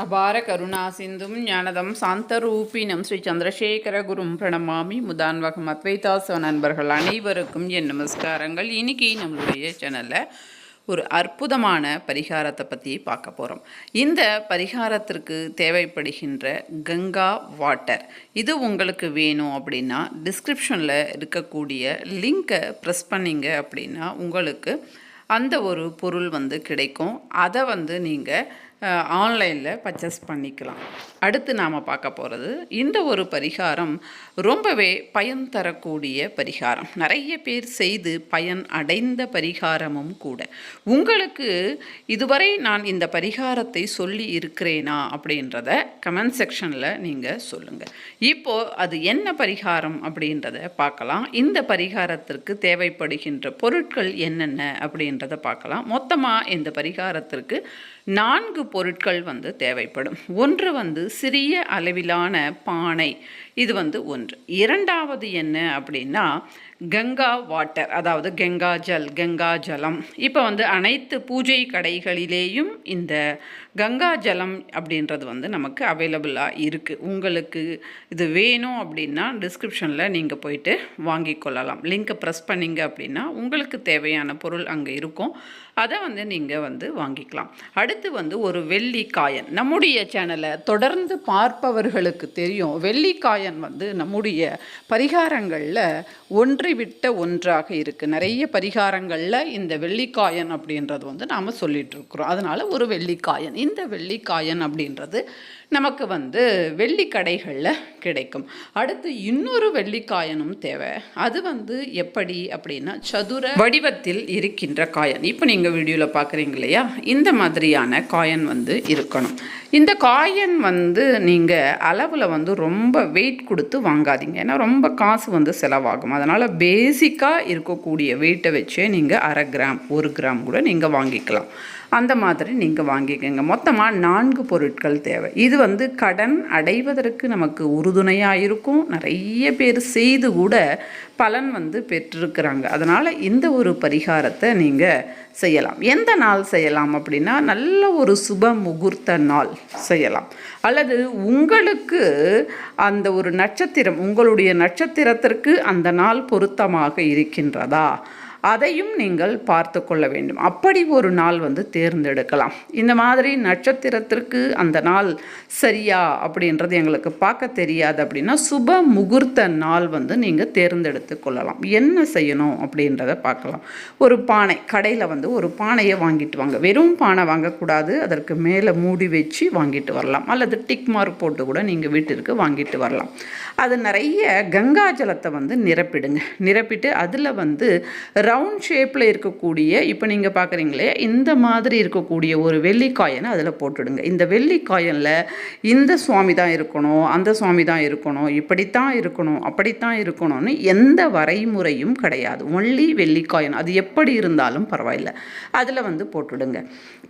அபார கருணா சிந்தும் ஞானதம் சாந்தரூபினம் ஸ்ரீ சந்திரசேகர குரும் பிரணமாமி முதான்வகம் அத்வைதாச நண்பர்கள் அனைவருக்கும் என் நமஸ்காரங்கள். இன்னைக்கு நம்மளுடைய சேனலில் ஒரு அற்புதமான பரிகாரத்தை பற்றி பார்க்க போகிறோம் இந்த பரிகாரத்திற்கு தேவைப்படுகின்ற கங்கா வாட்டர் இது உங்களுக்கு வேணும் அப்படின்னா டிஸ்கிரிப்ஷனில் இருக்கக்கூடிய லிங்கை ப்ரெஸ் பண்ணீங்க அப்படின்னா உங்களுக்கு அந்த ஒரு பொருள் வந்து கிடைக்கும். அதை வந்து நீங்கள் ஆன்லைனில் பர்ச்சேஸ் பண்ணிக்கலாம். அடுத்து நாம் பார்க்க போகிறது இந்த ஒரு பரிகாரம் ரொம்பவே பயன் தரக்கூடிய பரிகாரம். நிறைய பேர் செய்து பயன் அடைந்த பரிகாரமும் கூட. உங்களுக்கு இதுவரை நான் இந்த பரிகாரத்தை சொல்லி இருக்கிறேனா அப்படின்றத கமெண்ட் செக்ஷனில் நீங்கள் சொல்லுங்கள் இப்போது அது என்ன பரிகாரம் அப்படின்றத பார்க்கலாம். இந்த பரிகாரத்திற்கு தேவைப்படுகின்ற பொருட்கள் என்னென்ன அப்படின்றத பார்க்கலாம். மொத்தமாக இந்த பரிகாரத்திற்கு நான்கு பொருட்கள் வந்து தேவைப்படும். ஒன்று வந்து சிறிய அளவிலான பானை. இது வந்து ஒன்று. இரண்டாவது என்ன அப்படின்னா கங்கா வாட்டர் அதாவது கங்கா ஜல் கங்கா ஜலம். இப்போ வந்து அனைத்து பூஜை கடைகளிலேயும் இந்த கங்கா ஜலம் அப்படின்றது வந்து நமக்கு அவைலபிளாக இருக்குது உங்களுக்கு இது வேணும் அப்படின்னா டிஸ்கிரிப்ஷனில் நீங்கள் போயிட்டு வாங்கி கொள்ளலாம். லிங்க்கை ப்ரெஸ் பண்ணிங்க அப்படின்னா உங்களுக்கு தேவையான பொருள் அங்கே இருக்கும். அதை வந்து நீங்கள் வந்து வாங்கிக்கலாம். அடுத்து வந்து ஒரு வெள்ளிக்காயன். நம்முடைய சேனலை தொடர்ந்து பார்ப்பவர்களுக்கு தெரியும் வெள்ளிக்காயன் வந்து நம்முடைய பரிகாரங்களில் ஒன்று விட்ட ஒன்றாக இருக்குது நிறைய பரிகாரங்களில் இந்த வெள்ளிக்காயன் அப்படின்றது வந்து நாம் சொல்லிட்டு இருக்கிறோம். அதனால் ஒரு வெள்ளிக்காயன். இந்த வெள்ளிக்காயன் அப்படின்றது நமக்கு வந்து வெள்ளிக்கடைகளில் கிடைக்கும். அடுத்து இன்னொரு வெள்ளிக்காயனும் தேவை. அது வந்து எப்படி அப்படின்னா சதுர வடிவத்தில் இருக்கின்ற காயன். இப்போ நீங்கள் வீடியோவில் பார்க்குறீங்க இல்லையா? இந்த மாதிரியான காயன் வந்து இருக்கணும். இந்த காயின் வந்து நீங்கள் அளவில் வந்து ரொம்ப வெயிட் கொடுத்து வாங்காதீங்க. ஏன்னா ரொம்ப காசு வந்து செலவாகும். அதனால் பேசிக்காக இருக்கக்கூடிய வெயிட்டை வச்சே நீங்கள் அரை கிராம் ஒரு கிராம் கூட நீங்கள் வாங்கிக்கலாம். அந்த மாதிரி நீங்கள் வாங்கிக்கோங்க. மொத்தமாக நான்கு பொருட்கள் தேவை. இது வந்து கடன் அடைவதற்கு நமக்கு உறுதுணையாக இருக்கும். நிறைய பேர் செய்து கூட பலன் வந்து பெற்றிருக்கிறாங்க. அதனால் இந்த ஒரு பரிகாரத்தை நீங்கள் செய்யலாம். எந்த நாள் செய்யலாம் அப்படின்னா நல்ல ஒரு சுப முகூர்த்த நாள் செய்யலாம். அல்லது உங்களுக்கு அந்த ஒரு நட்சத்திரம் உங்களுடைய நட்சத்திரத்திற்கு அந்த நாள் பொருத்தமாக இருக்கின்றதா? அதையும் நீங்கள் பார்த்து கொள்ள வேண்டும். அப்படி ஒரு நாள் வந்து தேர்ந்தெடுக்கலாம். இந்த மாதிரி நட்சத்திரத்திற்கு அந்த நாள் சரியா அப்படின்றது எங்களுக்கு பார்க்க தெரியாது அப்படின்னா சுப முகூர்த்த நாள் வந்து நீங்கள் தேர்ந்தெடுத்து கொள்ளலாம். என்ன செய்யணும் அப்படின்றத பார்க்கலாம். ஒரு பானை கடையில் வந்து ஒரு பானையை வாங்கிட்டு வாங்க. வெறும் பானை வாங்கக்கூடாது. அதற்கு மேலே மூடி வச்சு வாங்கிட்டு வரலாம். அல்லது டிக் மார்க் போட்டு கூட நீங்கள் வீட்டிற்கு வாங்கிட்டு வரலாம். அது நிறைய கங்கா ஜலத்தை வந்து நிரப்பிடுங்க. நிரப்பிட்டு அதில் வந்து ரவுண்ட் ஷேப்பில் இருக்கக்கூடிய இப்போ நீங்கள் பார்க்குறீங்களே இந்த மாதிரி இருக்கக்கூடிய ஒரு வெள்ளிக்காயனை அதில் போட்டுடுங்க. இந்த வெள்ளிக்காயனில் இந்த சுவாமி தான் இருக்கணும் அந்த சுவாமி தான் இருக்கணும் இப்படித்தான் இருக்கணும் அப்படித்தான் இருக்கணும்னு எந்த வரைமுறையும் கிடையாது. ஒன்லி வெள்ளிக்காயன் அது எப்படி இருந்தாலும் பரவாயில்ல. அதில் வந்து போட்டுடுங்க.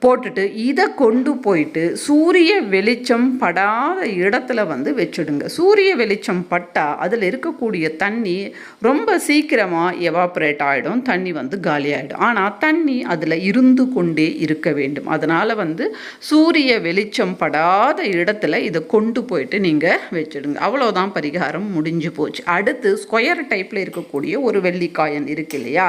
போட்டுட்டு இதை கொண்டு போயிட்டு சூரிய வெளிச்சம் படாத இடத்துல வந்து வச்சுடுங்க. சூரிய வெளிச்சம் பட்டால் அதில் இருக்கக்கூடிய தண்ணி ரொம்ப சீக்கிரமாக எவாப்ரேட் ஆகிடும் தண்ணி வந்து காலியாகிடும் ஆனால் தண்ணி அதில் இருந்து கொண்டே இருக்க வேண்டும். அதனால் வந்து சூரிய வெளிச்சம் படாத இடத்துல இதை கொண்டு போயிட்டு நீங்கள் வச்சிடுங்க. அவ்வளோதான் பரிகாரம் முடிஞ்சு போச்சு. அடுத்து ஸ்கொயர் டைப்பில் இருக்கக்கூடிய ஒரு வெள்ளிக்காயன் இருக்கு இல்லையா?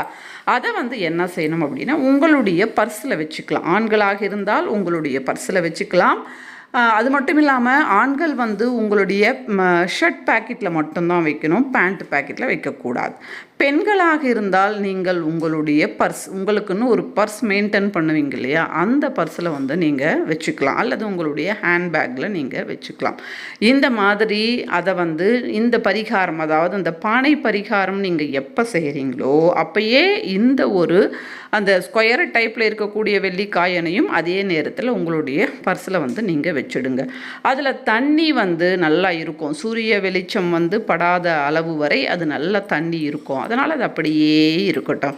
அதை வந்து என்ன செய்யணும் அப்படின்னா உங்களுடைய பர்ஸில் வச்சுக்கலாம். ஆண்களாக இருந்தால் உங்களுடைய பர்ஸில் வச்சுக்கலாம். அது மட்டும் இல்லாமல் ஆண்கள் வந்து உங்களுடைய ஷர்ட் பேக்கெட்டில் மட்டும்தான் வைக்கணும். பேண்ட் பேக்கெட்டில் வைக்கக்கூடாது. பெண்களாக இருந்தால் நீங்கள் உங்களுடைய பர்ஸ் உங்களுக்குன்னு ஒரு பர்ஸ் மெயின்டைன் பண்ணுவீங்க இல்லையா? அந்த பர்ஸில் வந்து நீங்கள் வச்சுக்கலாம். அல்லது உங்களுடைய ஹேண்ட்பேக்கில் நீங்கள் வச்சுக்கலாம். இந்த மாதிரி அதை வந்து இந்த பரிகாரம் அதாவது அந்த பானை பரிகாரம் நீங்கள் எப்போ செய்கிறீங்களோ அப்போயே இந்த ஒரு அந்த ஸ்கொயர் டைப்பில் இருக்கக்கூடிய வெள்ளிக்காயனையும் அதே நேரத்தில் உங்களுடைய பர்ஸில் வந்து நீங்கள் வச்சுடுங்க. அதில் தண்ணி வந்து நல்லா இருக்கும். சூரிய வெளிச்சம் வந்து படாத அளவு வரை அது நல்ல தண்ணி இருக்கும். அதனால் அது அப்படியே இருக்கட்டும்.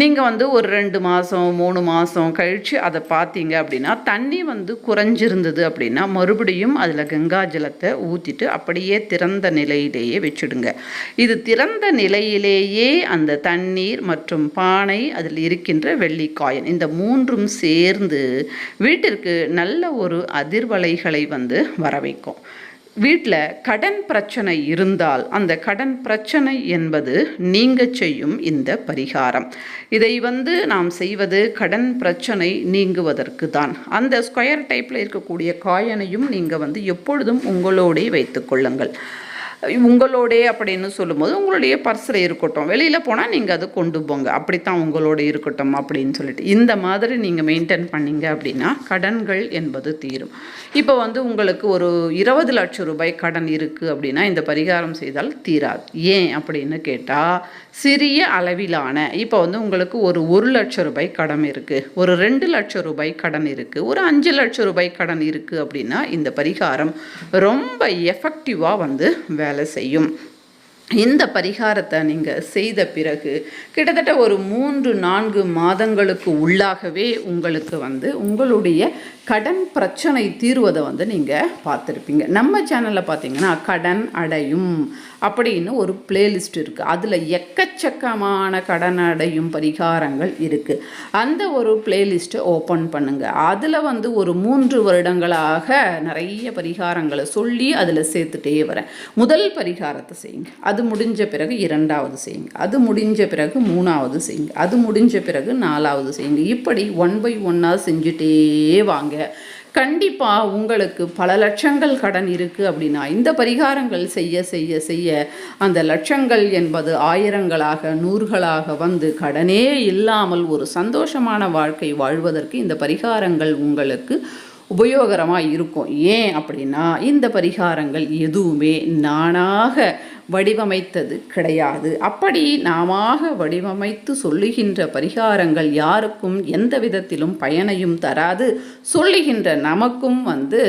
நீங்கள் வந்து ஒரு ரெண்டு மாதம் மூணு மாதம் கழித்து அதை பார்த்தீங்க அப்படின்னா தண்ணி வந்து குறைஞ்சிருந்தது அப்படின்னா மறுபடியும் அதில் கங்கா ஜலத்தை ஊற்றிட்டு அப்படியே திறந்த நிலையிலேயே வச்சுடுங்க. இது திறந்த நிலையிலேயே அந்த தண்ணீர் மற்றும் பானை அதில் இருக்கின்ற வெள்ளிக்காயன் இந்த மூன்றும் சேர்ந்து வீட்டிற்கு நல்ல ஒரு அதிர்வலைகளை வந்து வர வைக்கும் வீட்டில் கடன் பிரச்சனை இருந்தால் அந்த கடன் பிரச்சனை என்பது நீங்கள் செய்யும் இந்த பரிகாரம். இதை வந்து நாம் செய்வது கடன் பிரச்சனை நீங்குவதற்கு தான். அந்த ஸ்கொயர் டைப்பில் இருக்கக்கூடிய காயனையும் நீங்கள் வந்து எப்பொழுதும் உங்களோடே வைத்துக்கொள்ளுங்கள் உங்களோடே அப்படின்னு சொல்லும்போது உங்களுடைய பர்ஸில் இருக்கட்டும். வெளியில் போனால் நீங்கள் அதை கொண்டு போங்க. அப்படித்தான் உங்களோட இருக்கட்டும் அப்படின்னு சொல்லிட்டு. இந்த மாதிரி நீங்கள் மெயின்டைன் பண்ணீங்க அப்படின்னா கடன்கள் என்பது தீரும். இப்போ வந்து உங்களுக்கு ஒரு இருபது லட்சம் ரூபாய் கடன் இருக்குது அப்படின்னா இந்த பரிகாரம் செய்தால் தீராது. ஏன் அப்படின்னு கேட்டால் சிறிய அளவிலான இப்போ வந்து உங்களுக்கு ஒரு ஒரு லட்சம் ரூபாய் கடன் இருக்குது ஒரு ரெண்டு லட்சம் ரூபாய் கடன் இருக்குது ஒரு அஞ்சு லட்சம் ரூபாய் கடன் இருக்குது அப்படின்னா இந்த பரிகாரம் ரொம்ப எஃபெக்டிவாக வந்து வேலை செய்யும். இந்த பரிகாரத்தை நீங்கள் செய்த பிறகு கிட்டத்தட்ட ஒரு மூன்று நான்கு மாதங்களுக்கு உள்ளாகவே உங்களுக்கு வந்து உங்களுடைய கடன் பிரச்சனை தீர்வதை வந்து நீங்கள் பார்த்துருப்பீங்க. நம்ம சேனலில் பார்த்தீங்கன்னா கடன் அடையும் அப்படின்னு ஒரு பிளேலிஸ்ட் இருக்குது அதில் எக்கச்சக்கமான கடன் அடையும் பரிகாரங்கள் இருக்குது அந்த ஒரு பிளேலிஸ்ட்டை ஓப்பன் பண்ணுங்கள் அதில் வந்து ஒரு மூன்று வருடங்களாக நிறைய பரிகாரங்களை சொல்லி அதில் சேர்த்துட்டே வரேன். முதல் பரிகாரத்தை செய்யுங்க. அது முடிஞ்ச பிறகு இரண்டாவது செய்யுங்க. அது முடிஞ்ச பிறகு மூணாவது செய்யுங்க. அது முடிஞ்ச பிறகு நாலாவது செய்யுங்க. இப்படி ஒன் பை ஒன்னாக செஞ்சுட்டே வாங்க. கண்டிப்பாக உங்களுக்கு பல லட்சங்கள் கடன் இருக்குது அப்படின்னா இந்த பரிகாரங்கள் செய்ய செய்ய செய்ய அந்த லட்சங்கள் என்பது ஆயிரங்களாக நூறுகளாக வந்து கடனே இல்லாமல் ஒரு சந்தோஷமான வாழ்க்கை வாழ்வதற்கு இந்த பரிகாரங்கள் உங்களுக்கு உபயோகரமாக இருக்கும். ஏன் அப்படின்னா இந்த பரிகாரங்கள் எதுவுமே நானாக வடிவமைத்தது கிடையாது. அப்படி நாம வடிவமைத்து சொல்லுகின்ற பரிகாரங்கள் யாருக்கும் எந்த விதத்திலும் பயனையும் தராது. சொல்லுகின்ற நமக்கும் வந்து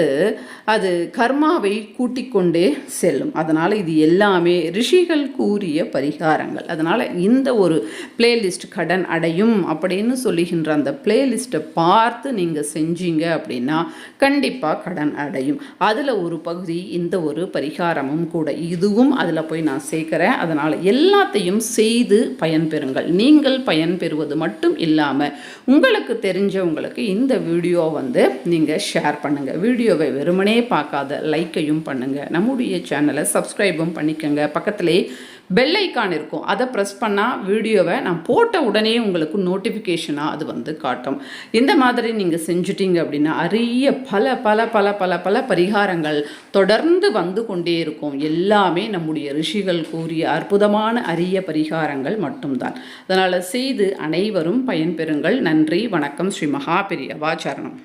அது கர்மாவை கூட்டிக்கொண்டே செல்லும். அதனால் இது எல்லாமே ரிஷிகள் கூறிய பரிகாரங்கள். அதனால் இந்த ஒரு பிளேலிஸ்ட் கடன் அடையும் அப்படின்னு சொல்லுகின்ற அந்த பிளேலிஸ்ட்டை பார்த்து நீங்கள் செஞ்சீங்க அப்படின்னா கண்டிப்பாக கடன் அடையும். அதில் ஒரு பகுதி இந்த ஒரு பரிகாரமும் கூட. இதுவும் அதில் போய் நான் சேர்க்குறேன். அதனால் எல்லாத்தையும் செய்து பயன்பெறுங்கள் நீங்கள் பயன்பெறுவது மட்டும் இல்லாமல் உங்களுக்கு தெரிஞ்சவங்களுக்கு இந்த வீடியோ வந்து நீங்கள் ஷேர் பண்ணுங்கள் வீடியோவை வெறுமனே பார்க்காத லைக்கையும் பண்ணுங்கள் நம்முடைய சேனலை சப்ஸ்கிரைபும் பண்ணிக்கோங்க. பக்கத்துலேயே பெல் ஐக்கான் இருக்கும். அதை ப்ரெஸ் பண்ணால் வீடியோவை நான் போட்ட உடனே உங்களுக்கு நோட்டிஃபிகேஷனாக அது வந்து காட்டும். இந்த மாதிரி நீங்கள் செஞ்சுட்டீங்க அப்படின்னா அரிய பல பல பல பல பல பரிகாரங்கள் தொடர்ந்து வந்து கொண்டே இருக்கும். எல்லாமே நம்முடைய ரிஷிகள் கூறிய அற்புதமான அரிய பரிகாரங்கள் மட்டும்தான். அதனால் செய்து அனைவரும் பயன்பெறுங்கள். நன்றி வணக்கம். ஸ்ரீ மகாபெரியவாச்சாரணம்